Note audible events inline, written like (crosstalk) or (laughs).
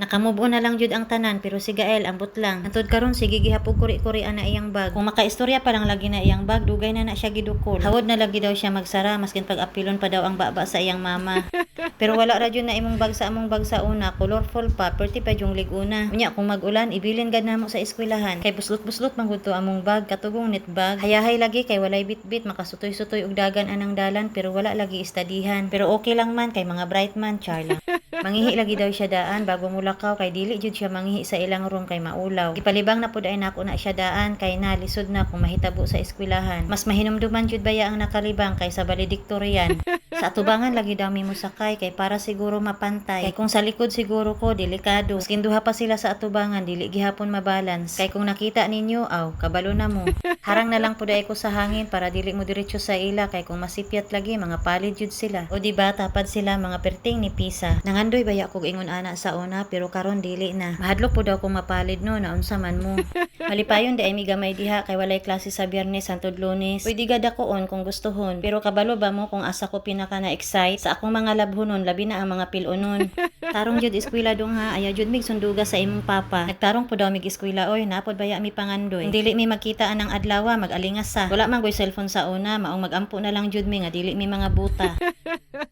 Nakamove on na lang jud ang tanan pero si Gael ambot lang. Antod karon sige gihapog kuri-kuri ana iyang bag. Kung makaistorya pa lang lagi na iyang bag, dugay na na siya gidukol. Hawod na lagi daw siya magsara maskin pag apilon pa daw ang baba sa iyang mama. (laughs) pero wala ra na imong bag sa among bag sa una, colorful pa, perti pa yung liguna. Unya kung mag-ulan, ibilin gad namo sa eskwelahan. Kay buslot-buslot man gud among bag, katugong net bag. Hayahay lagi kay walay bit-bit, makasutoy-sutoy og dagan anang dalan pero wala lagi istadihan. Pero okay lang man kay mga bright man, char lang. (laughs) Mangihi lagi daw siya daan bago mulakaw kay dili jud siya mangihi sa ilang room kay maulaw. Gipalibang na pud ay nako na siya daan kay nalisod na kung mahitabo sa eskwelahan. Mas mahinumduman jud baya ang nakalibang kaysa valedictorian. (laughs) sa atubangan lagi daw mi musakay kay para siguro mapantay. Kay kung sa likod siguro ko delikado. Maskin duha pa sila sa atubangan dili gihapon mabalance. Kay kung nakita ninyo aw kabalo na mo. (laughs) Harang na lang pud ay ko sa hangin para dili mo diretso sa ila kay kung masipyat lagi mga palid jud sila. O di ba tapad sila mga perting ni Pisa. Nangandoy baya kog ingon ana sa una pero karon dili na. Mahadlok po daw kung mapalid no na unsa man mo. (laughs) Malipayon di ay mi gamay diha kay walay klase sa Biyernes hangtod Lunes. Pwede gada koon kung gustohon. Pero kabalo ba mo kung asa ko pinaka na excite sa akong mga labhonon labi na ang mga pilunon. Tarong jud eskwela dong ha aya jud mig sunduga sa imong papa. Nagtarong po daw mig eskwela oy napod baya mi pangandoy. Dili mi magkita anang adlaw mag-alingas sa. Wala man goy cellphone sa una maong magampo na lang jud mi nga dili mi mga buta. (laughs)